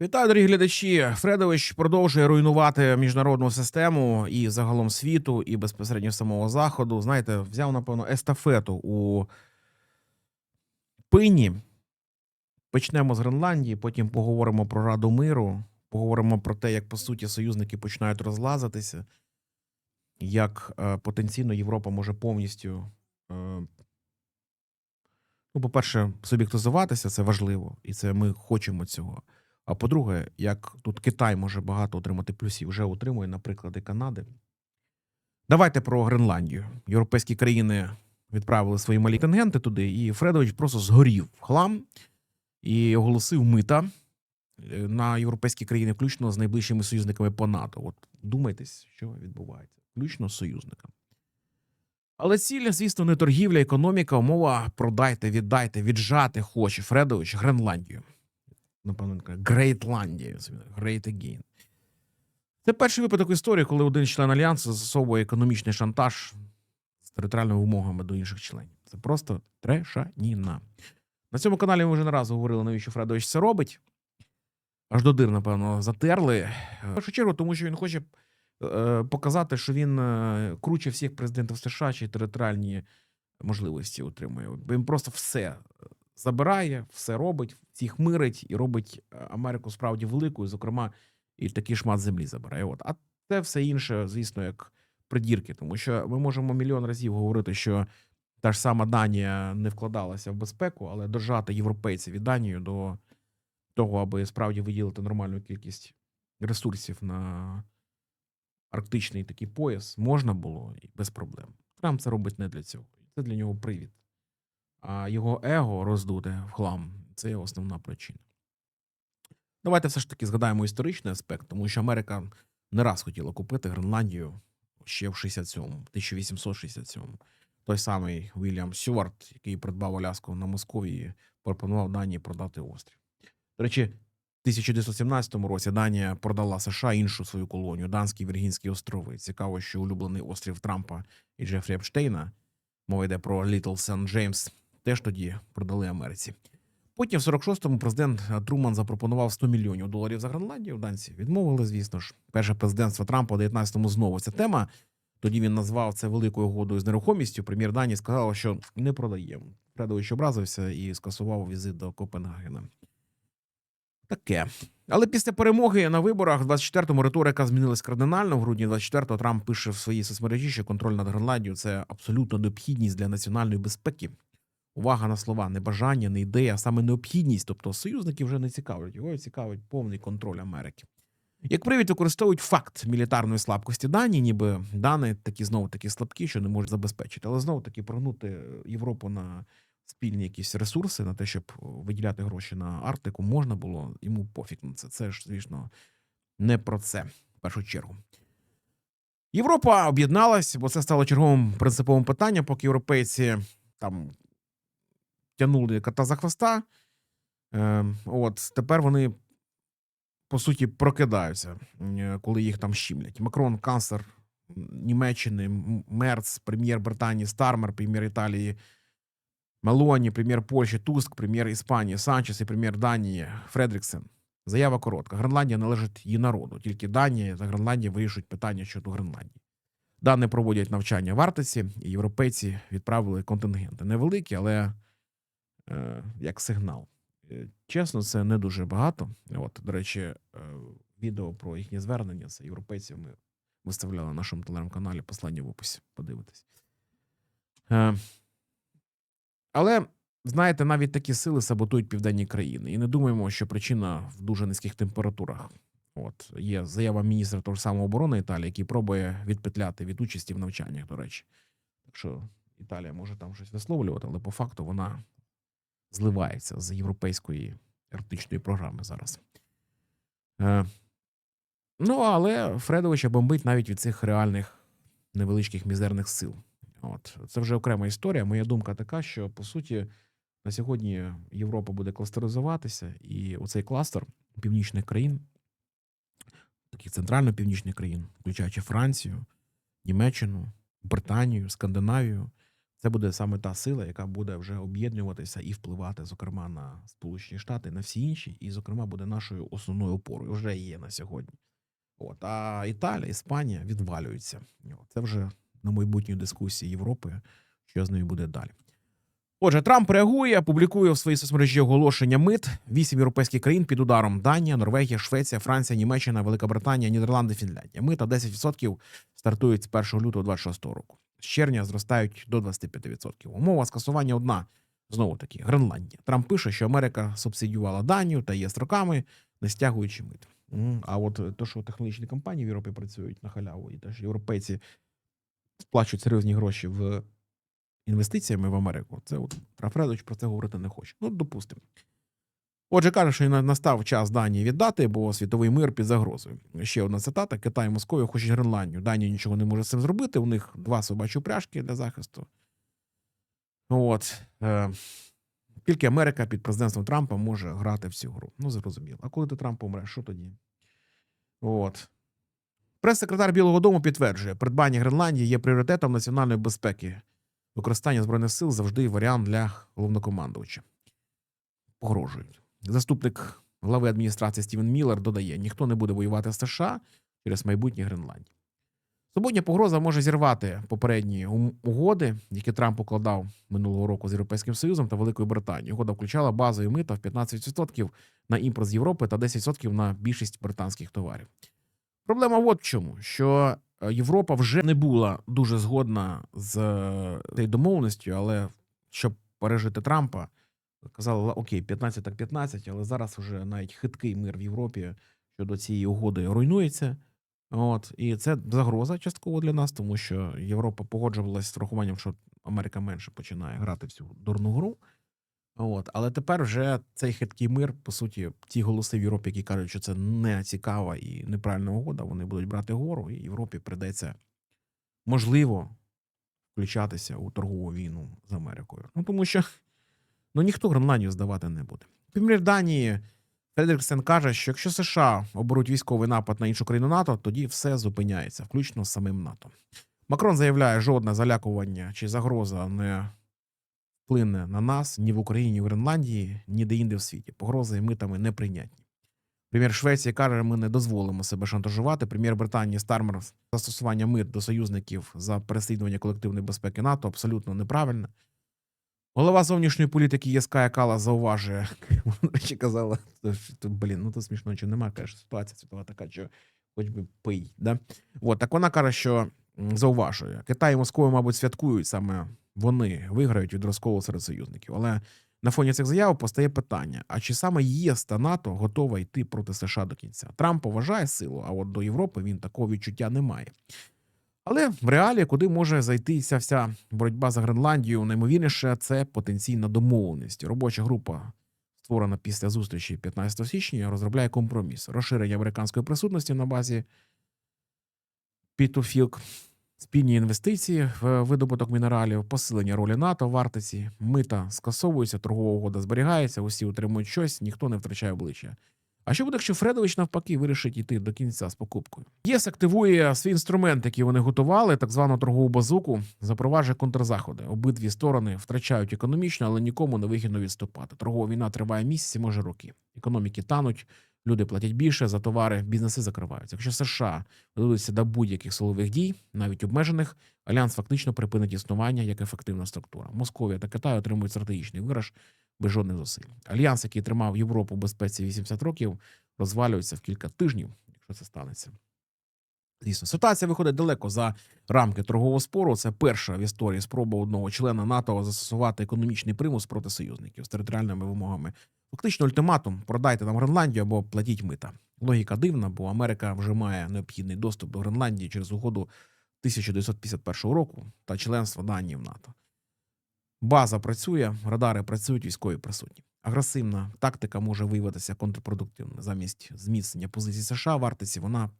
Вітаю, дорогі глядачі. Фредович продовжує руйнувати міжнародну систему і загалом світу, і безпосередньо самого заходу. Знаєте, взяв, напевно, естафету у пині. Почнемо з Гренландії, потім поговоримо про Раду миру, поговоримо про те, як по суті союзники починають розлазитися, як е, потенційно Європа може повністю. Е, ну, по-перше, суб'єктизуватися, це важливо, і це ми хочемо цього. А по-друге, як тут Китай може багато отримати плюсів, вже отримує, наприклад, і Канади. Давайте про Гренландію. Європейські країни відправили свої малі контингенти туди, і Фредович просто згорів хлам і оголосив мита е, на європейські країни, включно з найближчими союзниками по НАТО. От думайтесь, що відбувається, включно з союзниками. Але ціль, звісно, не торгівля, економіка, умова продайте, віддайте, віджати хоче Фредович Гренландію напевно, Грейтландія, Great Again. Це перший випадок історії, коли один член альянсу застосовує економічний шантаж з територіальними вимогами до інших членів. Це просто трешаніна. На цьому каналі ми вже не раз говорили, навіщо Фредович це робить. Аж до дир, напевно, затерли. В першу чергу, тому що він хоче е, показати, що він е, круче всіх президентів США чи територіальні можливості отримує. Він просто все забирає, все робить, всіх мирить і робить е, Америку справді великою, зокрема, і такий шмат землі забирає. От. А це все інше, звісно, як придірки, тому що ми можемо мільйон разів говорити, що та ж сама Данія не вкладалася в безпеку, але дожати європейців і Данію до того, аби справді виділити нормальну кількість ресурсів на арктичний такий пояс, можна було і без проблем. Трамп це робить не для цього. Це для нього привід а його его роздуте в хлам це є основна причина. Давайте все ж таки згадаємо історичний аспект, тому що Америка не раз хотіла купити Гренландію ще в 67-му, 1867-му. Той самий Вільям Сюварт, який придбав Аляску на Московії, пропонував Данії продати острів. До речі, в 1917 році Данія продала США іншу свою колонію Данські Віргінські острови. Цікаво, що улюблений острів Трампа і Джефрі Епштейна, мова йде про Літл Сент Джеймс, теж тоді продали Америці. Потім, в 46-му, президент Труман запропонував 100 мільйонів доларів за Гренландію. Данці відмовили, звісно ж. Перше президентство Трампа у 19-му знову ця тема. Тоді він назвав це великою угодою з нерухомістю. Прем'єр Данії сказав, що не продаємо. Фредович образився і скасував візит до Копенгагена. Таке. Але після перемоги на виборах в 24-му риторика змінилась кардинально. В грудні 24-го Трамп пише в своїй соцмережі, що контроль над Гренландією це абсолютно необхідність для національної безпеки. Увага на слова, не бажання, не ідея, а саме необхідність. Тобто союзники вже не цікавлять. Його цікавить повний контроль Америки. Як привід використовують факт мілітарної слабкості Данії, ніби Дани такі знову такі слабкі, що не можуть забезпечити, але знову таки прогнути Європу на спільні якісь ресурси, на те, щоб виділяти гроші на Арктику, можна було йому пофіг на це. Це ж, звісно, не про це в першу чергу. Європа об'єдналась, бо це стало черговим принциповим питанням, поки європейці там тягнули кота за хвоста. Е, от тепер вони по суті прокидаються, е, коли їх там щімлять. Макрон, канцлер Німеччини, Мерц, прем'єр Британії, Стармер, прем'єр Італії, Мелоні, прем'єр Польщі, Туск, прем'єр Іспанії, Санчес і прем'єр Данії Фредріксен. Заява коротка. Гренландія належить її народу. Тільки Данія та Гренландія вирішують питання щодо Гренландії. Дани проводять навчання в Арктиці, і європейці відправили контингенти. Невеликі, але як сигнал. Е, Чесно, це не дуже багато. От, до речі, е, відео про їхнє звернення з європейців ми виставляли на нашому телеграм-каналі. Послання в описі. Подивитись. Е, але, знаєте, навіть такі сили саботують південні країни. І не думаємо, що причина в дуже низьких температурах. От є заява міністра того ж самого оборони Італії, який пробує відпетляти від участі в навчаннях, до речі. Так що Італія може там щось висловлювати, але по факту вона зливається з європейської арктичної програми зараз. Е, ну, але Фредовича бомбить навіть від цих реальних невеличких мізерних сил. От це вже окрема історія. Моя думка така, що по суті на сьогодні Європа буде кластеризуватися, і оцей кластер північних країн, таких центрально-північних країн, включаючи Францію, Німеччину, Британію, Скандинавію, Це буде саме та сила, яка буде вже об'єднуватися і впливати, зокрема, на Сполучені Штати, на всі інші, і, зокрема, буде нашою основною опорою. Вже є на сьогодні. От а Італія, Іспанія відвалюються. Це вже на майбутній дискусії Європи, що з нею буде далі. Отже, Трамп реагує, публікує в своїй соцмережі оголошення мит. Вісім європейських країн під ударом: Данія, Норвегія, Швеція, Франція, Німеччина, Велика Британія, Нідерланди, Фінляндія. Мита 10% стартують з 1 лютого 26 року. З червня зростають до 25%. Умова скасування одна. Знову таки, Гренландія. Трамп пише, що Америка субсидіювала Данію та є строками, не стягуючи мит. А от е, то, що технологічні компанії в Європі працюють на халяву, і теж європейці сплачують серйозні гроші в інвестиціями в Америку. Це от Трафредович про це говорити не хоче. Ну, допустимо. Отже, каже, що на- настав час Данії віддати, бо світовий мир під загрозою. Ще одна цитата: Китай Московія хочуть Гренландію. Данія нічого не може з цим зробити. У них два собачі упряжки для захисту. От. Е, тільки Америка під президентством Трампа може грати в цю гру. Ну, зрозуміло. А коли ти Трамп помре, що тоді? От. Прес-секретар Білого Дому підтверджує, придбання Гренландії є пріоритетом національної безпеки. Використання збройних сил завжди варіант для головнокомандувача. Погрожують. Заступник глави адміністрації Стівен Міллер додає: ніхто не буде воювати з США через майбутнє Гренландії. Суботня погроза може зірвати попередні угоди, які Трамп укладав минулого року з Європейським Союзом та Великою Британією. Угода включала базові мита в 15% на імпорт з Європи та 10% на більшість британських товарів. Проблема от в чому, що е, Європа вже не була дуже згодна з е, цією домовленістю, але щоб пережити Трампа, казали, «Ла- окей, 15 так 15, але зараз вже навіть хиткий мир в Європі щодо цієї угоди руйнується. От, і це загроза частково для нас, тому що Європа погоджувалася з врахуванням, що Америка менше починає грати в цю дурну гру. От, але тепер вже цей хиткий мир, по суті, ті голоси в Європі, які кажуть, що це не цікава і неправильна угода, вони будуть брати гору, і Європі прийдеться можливо включатися у торгову війну з Америкою. Ну тому що ну ніхто Гренландію здавати не буде. Прем'єр Данії Фредеріксен каже, що якщо США оберуть військовий напад на іншу країну НАТО, тоді все зупиняється, включно з самим НАТО. Макрон заявляє, жодне залякування чи загроза не вплине на нас ні в Україні, ні в Гренландії, ні де інде в світі. Погрози митами неприйнятні. Прем'єр Швеції каже, ми не дозволимо себе шантажувати. Прем'єр Британії Стармер застосування мит до союзників за переслідування колективної безпеки НАТО абсолютно неправильне. Голова зовнішньої політики ЄСК Кала зауважує, вона, речі, казала, що, блін, ну то смішно чи нема, каже, ситуація світова така, що хоч би пий. Да? От, так вона каже, що зауважує, Китай і Москва, мабуть, святкують саме вони виграють від розколу серед союзників. Але на фоні цих заяв постає питання: а чи саме ЄС та НАТО готова йти проти США до кінця? Трамп поважає силу, а от до Європи він такого відчуття не має. Але в реалі, куди може зайти ця вся боротьба за Гренландію, наймовірніше, це потенційна домовленість. Робоча група, створена після зустрічі 15 січня, розробляє компроміс розширення американської присутності на базі Пітофілк, спільні інвестиції в видобуток мінералів, посилення ролі НАТО в Арктиці, мита скасовуються, торгова угода зберігається, усі отримують щось, ніхто не втрачає обличчя. А що буде, якщо Фредович навпаки вирішить йти до кінця з покупкою? ЄС активує свій інструмент, який вони готували, так звану торгову базуку, запроваджує контрзаходи. Обидві сторони втрачають економічно, але нікому не вигідно відступати. Торгова війна триває місяці, може роки. Економіки тануть, люди платять більше за товари, бізнеси закриваються. Якщо США додадуться до будь-яких силових дій, навіть обмежених, альянс фактично припинить існування як ефективна структура. Московія та Китай отримують стратегічний виграш без жодних зусиль. Альянс, який тримав Європу в безпеці 80 років, розвалюється в кілька тижнів, якщо це станеться. Звісно, ситуація виходить далеко за рамки торгового спору. Це перша в історії спроба одного члена НАТО застосувати економічний примус проти союзників з територіальними вимогами. Фактично ультиматум: продайте нам Гренландію або платіть мита. Логіка дивна, бо Америка вже має необхідний доступ до Гренландії через угоду 1951 року та членство Данії в НАТО. База працює, радари працюють, військові присутні. Агресивна тактика може виявитися контрпродуктивною. Замість зміцнення позицій США в Арктиці вона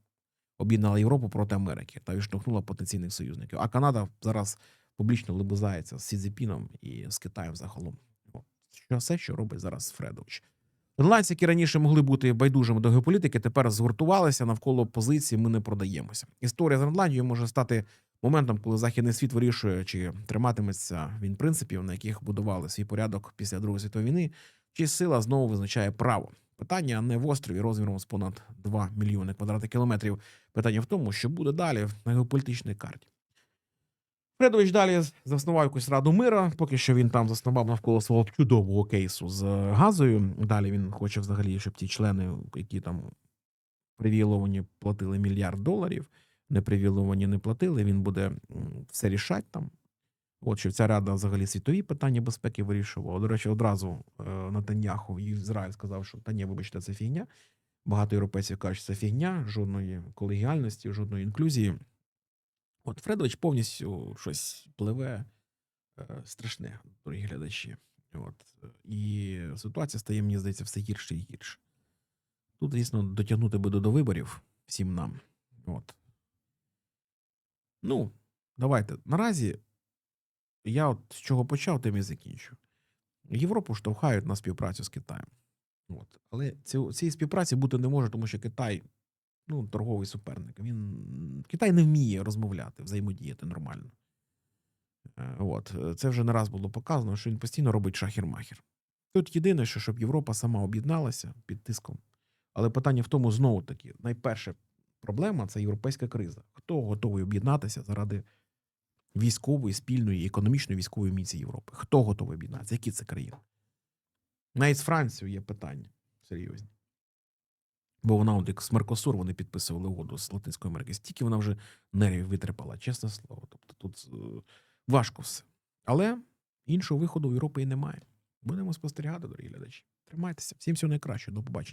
об'єднала Європу проти Америки та відштовхнула потенційних союзників. А Канада зараз публічно либузається з Сізіпіном і з Китаєм загалом. Що все, що робить зараз Фредович. Гренландці, які раніше могли бути байдужими до геополітики, тепер згуртувалися навколо позиції Ми не продаємося. Історія з Гренландією може стати моментом, коли західний світ вирішує, чи триматиметься він принципів, на яких будували свій порядок після Другої світової війни, чи сила знову визначає право. Питання не в острові розміром з понад 2 мільйони квадратних кілометрів. Питання в тому, що буде далі на геополітичній карті. Фредович далі заснував якусь раду мира. Поки що він там заснував навколо свого чудового кейсу з газою. Далі він хоче взагалі, щоб ті члени, які там привіловані, платили мільярд доларів, не привіловані не платили. Він буде все рішати там. От що ця рада взагалі світові питання безпеки вирішувала. До речі, одразу е, Натаньяху Ізраїль сказав, що та ні, вибачте, це фігня. Багато європейців кажуть, що це фігня, жодної колегіальності, жодної інклюзії. От Фредович повністю щось пливе е, страшне, дорогі глядачі. От. І ситуація стає, мені здається, все гірше і гірше. Тут, звісно, дотягнути би до виборів всім нам. От. Ну, давайте. Наразі я от з чого почав, тим і закінчу. Європу штовхають на співпрацю з Китаєм. От. Але ці, цієї співпраці бути не може, тому що Китай ну, торговий суперник. Він Китай не вміє розмовляти, взаємодіяти нормально. Е, От це вже не раз було показано, що він постійно робить шахір-махір. Тут єдине, що щоб Європа сама об'єдналася під тиском. Але питання в тому знову таки: найперша проблема це європейська криза. Хто готовий об'єднатися заради військової, спільної, економічної військової міції Європи? Хто готовий об'єднатися? Які це країни? Навіть з Францією є питання серйозні. Бо вона, от як з Меркосур, вони підписували угоду з Латинської Америки. Стільки вона вже нервів витрепала, чесне слово. Тобто тут е, важко все. Але іншого виходу в Європі і немає. Будемо спостерігати, дорогі глядачі. Тримайтеся. Всім всього найкращого. До побачення.